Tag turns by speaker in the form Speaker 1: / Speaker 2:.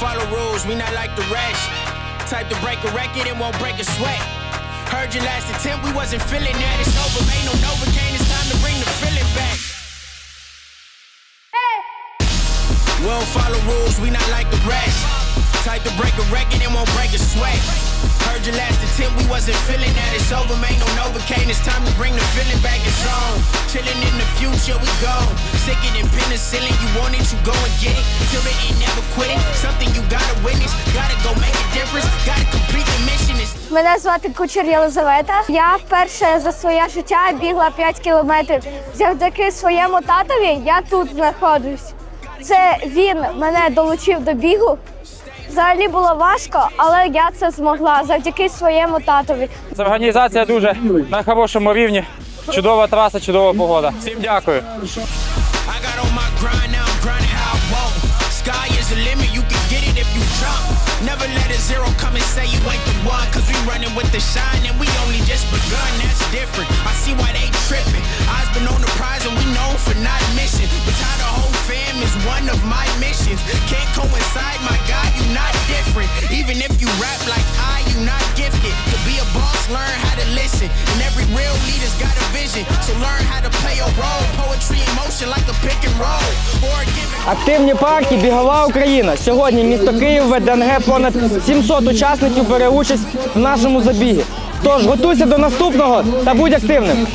Speaker 1: follow rules, we not like the rest. Type to break a record and won't break a sweat. Heard your last attempt, we wasn't feeling that. It's over, made no Novocaine, it's time to bring the feeling back. Hey. We don't follow rules, we not like the rest. Type to break a record and won't break a sweat. Heard your last attempt, we wasn't feeling that. It's over, made no Novocaine, it's time to bring the feeling back. It's on. Chilling in the future, we go. Sicker than penicillin, you want it, you go and get it. Till the end, never quitting. Something
Speaker 2: Мене звати Кучер Єлизавета. Я вперше за своє життя бігла 5 кілометрів. Завдяки своєму татові я тут знаходжусь. Це він мене долучив до бігу. Взагалі було важко, але я це змогла завдяки своєму татові.
Speaker 3: Це Організація дуже на хорошому рівні. Чудова траса, чудова погода. Всім дякую.
Speaker 1: You jump. Never let a zero come and say you ain't the one. Cause we running with the shine and we only just begun, that's different. I see why they tripping. Eyes been on the prize and we known for not missing. But how the whole fam is one of my missions. Can't coincide, my God, you not different. Even if you rap like I, you not gifted. To be a boss, learn how to listen. And every real leader's got a vision. So learn how to play a role. Poetry in motion like a pick and roll.
Speaker 4: Активні партії Бігова Україна. Сьогодні місто Київ, ДНГ понад 700 учасників бере участь в нашому забігі. Тож готуйся до наступного та будь активним.